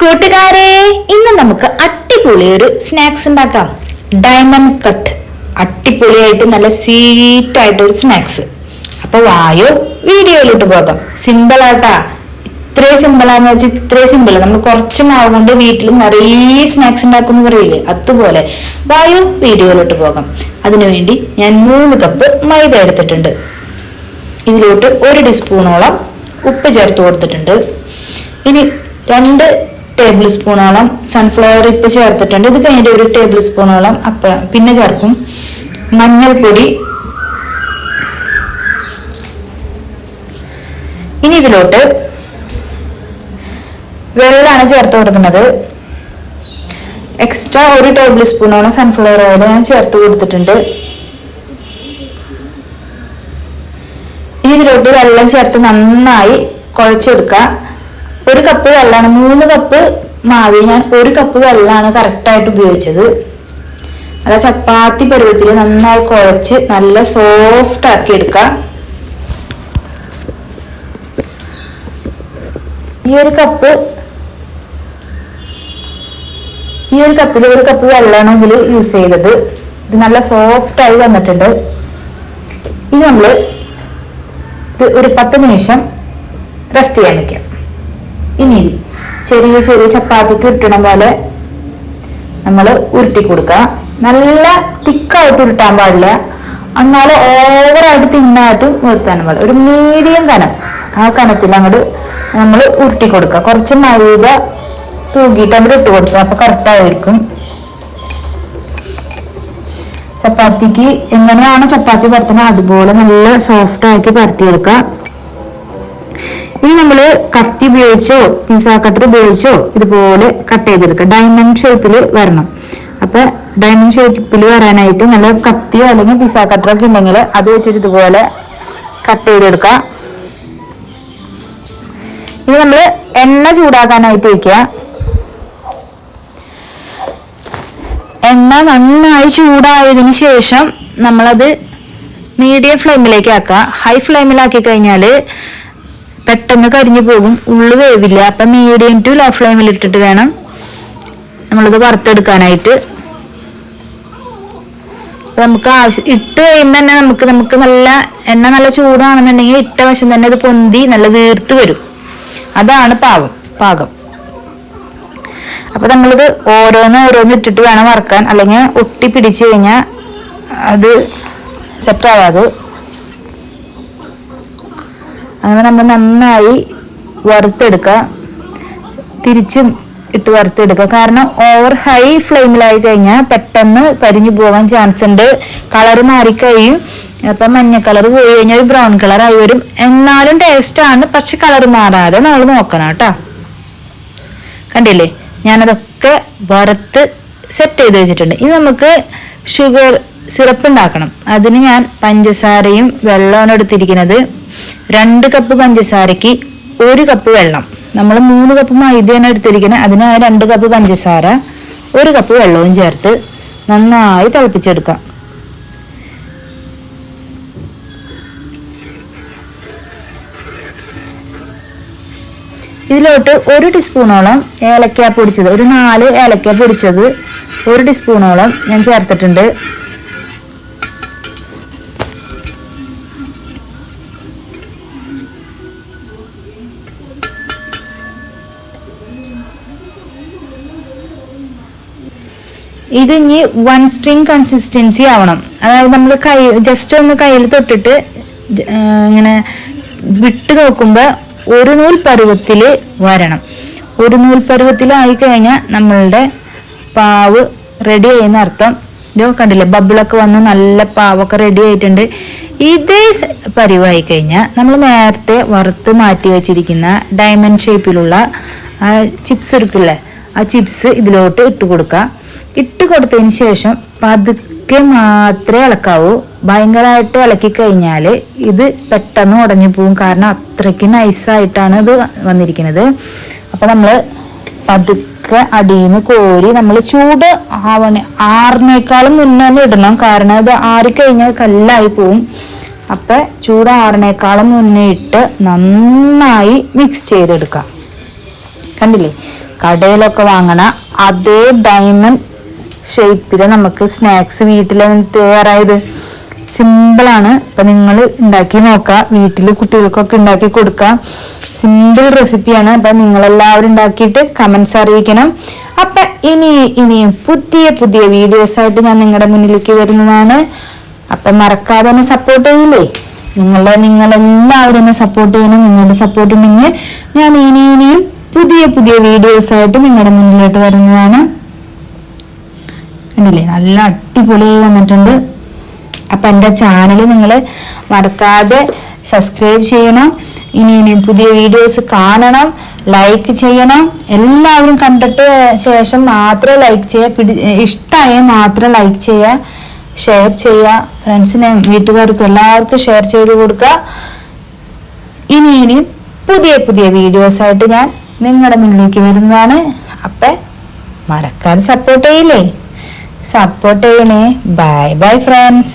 കൂട്ടുകാരെ ഇന്ന് നമുക്ക് അടിപൊളി ഒരു സ്നാക്സ് ഉണ്ടാക്കാം. ഡയമണ്ട് കട്ട് അടിപൊളിയായിട്ട് നല്ല സ്വീറ്റ് ആയിട്ട് ഒരു സ്നാക്സ് അപ്പൊ വായോ വീഡിയോയിലോട്ട് പോകാം. സിമ്പിൾ ആട്ടാ. ഇത്രയും സിമ്പിൾ ആന്ന് വെച്ചാൽ ഇത്രയും സിമ്പിൾ നമ്മൾ കുറച്ച് മാവ് കൊണ്ട് വീട്ടിൽ നിറയെ സ്നാക്സ് ഉണ്ടാക്കുന്ന പറയില്ലേ? അതുപോലെ. വായോ വീഡിയോയിലോട്ട് പോകാം. അതിനുവേണ്ടി ഞാൻ മൂന്ന് കപ്പ് മൈദ എടുത്തിട്ടുണ്ട്. ഇതിലോട്ട് ഒരു ടീസ്പൂണോളം ഉപ്പ് ചേർത്ത് കൊടുത്തിട്ടുണ്ട്. ഇനി രണ്ട് ടേബിൾ സ്പൂണോളം സൺഫ്ലവർ ഇപ്പോൾ ചേർത്തിട്ടുണ്ട്. ഇത് കഴിഞ്ഞിട്ട് ഒരു ടേബിൾ സ്പൂണോളം അപ്പ പിന്നെ ചേർക്കും. മഞ്ഞൾപ്പൊടി. ഇനി ഇതിലോട്ട് വെള്ളമാണ് ചേർത്ത് കൊടുക്കുന്നത്. എക്സ്ട്രാ ഒരു ടേബിൾ സ്പൂണോളം സൺഫ്ലവർ ഓയിൽ ഞാൻ ചേർത്ത് കൊടുത്തിട്ടുണ്ട്. ഇനി ഇതിലോട്ട് വെള്ളം ചേർത്ത് നന്നായി കുഴച്ചെടുക്കുക. ഒരു കപ്പ് വെള്ളമാണ്. മൂന്ന് കപ്പ് മാവി. ഞാൻ ഒരു കപ്പ് വെള്ളമാണ് കറക്റ്റായിട്ട് ഉപയോഗിച്ചത്. അല്ല ചപ്പാത്തി പരുവത്തിൽ നന്നായി കുഴച്ച് നല്ല സോഫ്റ്റ് ആക്കി എടുക്കാം. ഈ ഒരു കപ്പ് ഈ ഒരു കപ്പിൽ ഒരു കപ്പ് വെള്ളമാണ് ഇതിൽ യൂസ് ചെയ്തത്. ഇത് നല്ല സോഫ്റ്റ് ആയി വന്നിട്ടുണ്ട്. ഇനി നമ്മൾ ഒരു പത്ത് നിമിഷം റെസ്റ്റ് ചെയ്യാൻ വെക്കാം. ഇനി ചെറിയ ചെറിയ ചപ്പാത്തിക്ക് ഉരുട്ടണ പോലെ നമ്മൾ ഉരുട്ടി കൊടുക്കുക. നല്ല തിക്കായിട്ട് ഉരുട്ടാൻ പാടില്ല. എന്നാൽ ഓവറായിട്ട് തിന്നായിട്ടും ഉരുത്താനും പാടില്ല. ഒരു മീഡിയം കനം. ആ കനത്തിൽ അങ്ങോട്ട് നമ്മൾ ഉരുട്ടി കൊടുക്കുക. കുറച്ച് മൈദ തൂക്കിയിട്ട് അങ്ങോട്ട് ഇട്ട് കൊടുക്കുക. അപ്പൊ കറക്റ്റായിരിക്കും ചപ്പാത്തിക്ക് എങ്ങനെയാണ് ചപ്പാത്തി പരത്തണത് അതുപോലെ നല്ല സോഫ്റ്റ് ആക്കി പരത്തിയെടുക്കുക. ഇനി നമ്മൾ കത്തി ഉപയോഗിച്ചോ പിൻസ കട്ടർ ഉപയോഗിച്ചോ ഇതുപോലെ കട്ട് ചെയ്തെടുക്കുക. ഡയമണ്ട് ഷേപ്പിൽ വരണം. അപ്പൊ ഡയമണ്ട് ഷേപ്പിൽ വരാനായിട്ട് നല്ല കത്തിയോ അല്ലെങ്കിൽ പിസ കട്ടറോ ഒക്കെ ഉണ്ടെങ്കിൽ അത് വെച്ചിട്ട് ഇതുപോലെ കട്ട് ചെയ്തെടുക്കുക. ഇനി നമ്മൾ എണ്ണ ചൂടാക്കാനായിട്ട് വെക്കുക. എണ്ണ നന്നായി ചൂടായതിന് ശേഷം നമ്മളത് മീഡിയം ഫ്ലെയിമിലേക്ക് ആക്കുക. ഹൈ ഫ്ലെയിമിലാക്കി കഴിഞ്ഞാൽ പെട്ടെന്ന് കരിഞ്ഞു പോകും. ഉള്ളു വേവില്ല. അപ്പം മീഡിയം ടു ലോ ഫ്ലെയിമിൽ ഇട്ടിട്ട് വേണം നമ്മളിത് വറുത്തെടുക്കാനായിട്ട്. നമുക്ക് ആവശ്യം ഇട്ട് കഴിയുമ്പോൾ തന്നെ നമുക്ക് നമുക്ക് നല്ല എണ്ണ നല്ല ചൂടാണെന്നുണ്ടെങ്കിൽ ഇട്ട വശം തന്നെ അത് പൊന്തി നല്ല വീർത്ത് വരും. അതാണ് പാകം പാകം. അപ്പൊ നമ്മളിത് ഓരോന്ന് ഓരോന്ന് ഇട്ടിട്ട് വേണം വറക്കാൻ. അല്ലെങ്കിൽ ഒട്ടി പിടിച്ചു കഴിഞ്ഞാൽ അത് സെറ്റ് ആവാതെ അങ്ങനെ നമ്മൾ നന്നായി വറുത്തെടുക്കുക. തിരിച്ചും ഇട്ട് വറുത്തെടുക്കുക. കാരണം ഓവർ ഹൈ ഫ്ലെയിമിലായി കഴിഞ്ഞാൽ പെട്ടെന്ന് കരിഞ്ഞു പോകാൻ ചാൻസ് ഉണ്ട്. കളർ മാറിക്കഴിയും അപ്പൊ മഞ്ഞ കളർ പോയി കഴിഞ്ഞാൽ ഒരു ബ്രൗൺ കളർ ആയി വരും. എന്നാലും ആണ്. പക്ഷെ കളർ മാറാതെ നമ്മൾ നോക്കണം കേട്ടോ. കണ്ടില്ലേ? ഞാനതൊക്കെ വറുത്ത് സെറ്റ് ചെയ്ത് വെച്ചിട്ടുണ്ട്. ഇനി നമുക്ക് ഷുഗർ സിറപ്പ് ഉണ്ടാക്കണം. അതിന് ഞാൻ പഞ്ചസാരയും വെള്ളമാണ് എടുത്തിരിക്കുന്നത്. രണ്ട് കപ്പ് പഞ്ചസാരയ്ക്ക് ഒരു കപ്പ് വെള്ളം. നമ്മൾ മൂന്ന് കപ്പ് മൈദയാണ് എടുത്തിരിക്കുന്നത് അതിന് ആ രണ്ട് കപ്പ് പഞ്ചസാര ഒരു കപ്പ് വെള്ളവും ചേർത്ത് നന്നായി തിളപ്പിച്ചെടുക്കാം. ഇതിലോട്ട് ഒരു ടീസ്പൂണോളം ഏലക്ക പൊടിച്ചത് ഒരു നാല് ഏലക്ക പൊടിച്ചത് ഒരു ടീസ്പൂണോളം ഞാൻ ചേർത്തിട്ടുണ്ട്. ഇത് ഇനി വൺ സ്ട്രിങ് കൺസിസ്റ്റൻസി ആവണം. അതായത് നമ്മൾ കൈ ജസ്റ്റ് ഒന്ന് കയ്യിൽ തൊട്ടിട്ട് ഇങ്ങനെ വിട്ട് നോക്കുമ്പോൾ ഒരു നൂൽ പരുവത്തിൽ വരണം. ഒരു നൂൽ പരുവത്തിലായി കഴിഞ്ഞാൽ നമ്മളുടെ പാവ് റെഡി ആയെന്ന് അർത്ഥം. ഇതോ കണ്ടില്ലേ? ബബിളൊക്കെ വന്ന് നല്ല പാവൊക്കെ റെഡി ആയിട്ടുണ്ട്. ഇതേ പരിവായി കഴിഞ്ഞാൽ നമ്മൾ നേരത്തെ വറുത്ത് മാറ്റി വെച്ചിരിക്കുന്ന ഡയമണ്ട് ഷേപ്പിലുള്ള ചിപ്സ് ഇരിക്കില്ലേ? ആ ചിപ്സ് ഇതിലോട്ട് ഇട്ട് കൊടുക്കുക ഇട്ട് കൊടുത്തതിന് ശേഷം പതുക്കെ മാത്രമേ ഇളക്കാവൂ. ഭയങ്കരമായിട്ട് ഇളക്കി കഴിഞ്ഞാൽ ഇത് പെട്ടെന്ന് ഉടഞ്ഞു പോകും കാരണം അത്രയ്ക്ക് നൈസായിട്ടാണ് ഇത് വന്നിരിക്കുന്നത്. അപ്പോൾ നമ്മൾ പതുക്കെ അടിയിൽ നിന്ന് കോരി നമ്മൾ ചൂട് ആവണ ആറിനേക്കാളും മുന്നേ തന്നെ ഇടണം. കാരണം ഇത് ആറിക്കഴിഞ്ഞാൽ കല്ലായി പോവും. അപ്പം ചൂട് ആറിനേക്കാളും മുന്നേ ഇട്ട് നന്നായി മിക്സ് ചെയ്തെടുക്കാം. കണ്ടില്ലേ? കടയിലൊക്കെ വാങ്ങണ അതേ ഡയമണ്ട് ഷേപ്പിൽ നമുക്ക് സ്നാക്സ് വീട്ടിൽ തയ്യാറായത് സിമ്പിളാണ് അപ്പം നിങ്ങൾ ഉണ്ടാക്കി നോക്കാം. വീട്ടിൽ കുട്ടികൾക്കൊക്കെ ഉണ്ടാക്കി കൊടുക്കാം. സിമ്പിൾ റെസിപ്പിയാണ് അപ്പം നിങ്ങളെല്ലാവരും ഉണ്ടാക്കിയിട്ട് കമൻസ് അറിയിക്കണം. അപ്പം ഇനി ഇനിയും പുതിയ പുതിയ വീഡിയോസ് ആയിട്ട് ഞാൻ നിങ്ങളുടെ മുന്നിലേക്ക് വരുന്നതാണ്. അപ്പം മറക്കാതെ തന്നെ സപ്പോർട്ട് ചെയ്യില്ലേ? നിങ്ങളെ നിങ്ങളെല്ലാവരും എന്നെ സപ്പോർട്ട് ചെയ്യണം. നിങ്ങളുടെ സപ്പോർട്ട് ഉണ്ടെങ്കിൽ ഞാൻ ഇനി ഇനിയും പുതിയ പുതിയ വീഡിയോസ് ആയിട്ട് നിങ്ങളുടെ മുന്നിലോട്ട് വരുന്നതാണ്. കണ്ടില്ലേ നല്ല അടിപൊളിയായി വന്നിട്ടുണ്ട്. അപ്പം എന്റെ ചാനൽ നിങ്ങൾ മറക്കാതെ സബ്സ്ക്രൈബ് ചെയ്യണം. ഇനി ഇനി പുതിയ വീഡിയോസ് കാണണം. ലൈക്ക് ചെയ്യണം. എല്ലാവരും കണ്ടിട്ട് ശേഷം മാത്രമേ ലൈക്ക് ചെയ്യുക പിടി ഇഷ്ടമായ മാത്രം ലൈക്ക് ചെയ്യുക ഷെയർ ചെയ്യുക ഫ്രണ്ട്സിനും വീട്ടുകാർക്കും എല്ലാവർക്കും ഷെയർ ചെയ്ത് കൊടുക്കുക. ഇനി ഇനി പുതിയ പുതിയ വീഡിയോസായിട്ട് ഞാൻ നിങ്ങളുടെ മുന്നിലേക്ക് വരുന്നതാണ്. അപ്പം മറക്കാതെ സപ്പോർട്ട് ചെയ്യില്ലേ? സപ്പോർട്ട് ചെയ്യണേ. Bye bye friends